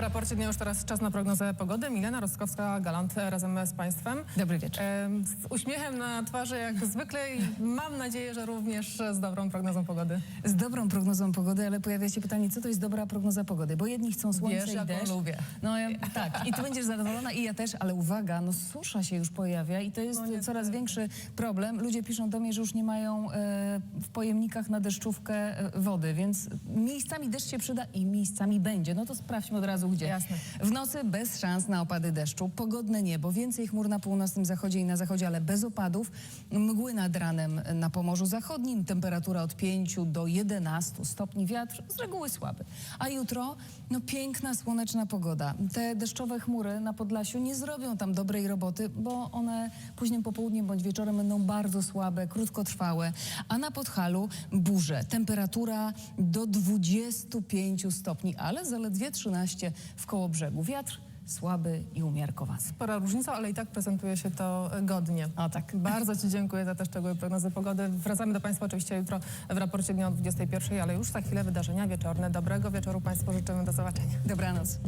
raporcie dnia już teraz czas na prognozę pogody. Milena Rostkowska-Galant razem z Państwem. Dobry wieczór. Z uśmiechem na twarzy jak zwykle i mam nadzieję, że również z dobrą prognozą pogody. Z dobrą prognozą pogody, ale pojawia się pytanie, co to jest dobra prognoza pogody? Bo jedni chcą słońce Wiesz, i deszcz. lubię. No ja, tak, i ty będziesz zadowolona i ja też, ale uwaga, no susza się już pojawia i to jest No coraz większy problem. Ludzie piszą do mnie, że już nie mają e, w pojemnikach na deszczówkę e, wody, więc miejscami deszcz się przyda i miejscami będzie. No to sprawdźmy od razu gdzie. Jasne. W nocy bez szans na opady deszczu, pogodne niebo, więcej chmur na północnym zachodzie i na zachodzie, ale bez opadów. Mgły nad ranem na Pomorzu Zachodnim, temperatura od 5 do 11 stopni, wiatr z reguły słaby. A jutro, no piękna, słoneczna pogoda. Te deszczowe chmury na Podlasiu nie zrobią tam dobrej roboty, bo one późnym popołudniem bądź wieczorem będą bardzo słabe, krótkotrwałe. A na Podhalu burze. Temperatura do 25 stopni, ale zaledwie 13 w koło brzegu. Wiatr słaby i umiarkowany. Spora różnica, ale i tak prezentuje się to godnie. O tak. Bardzo Ci dziękuję za te szczegóły prognozy pogody. Wracamy do Państwa oczywiście jutro w raporcie dnia o 21, ale już za chwilę wydarzenia wieczorne. Dobrego wieczoru Państwu życzymy. Do zobaczenia. Dobranoc.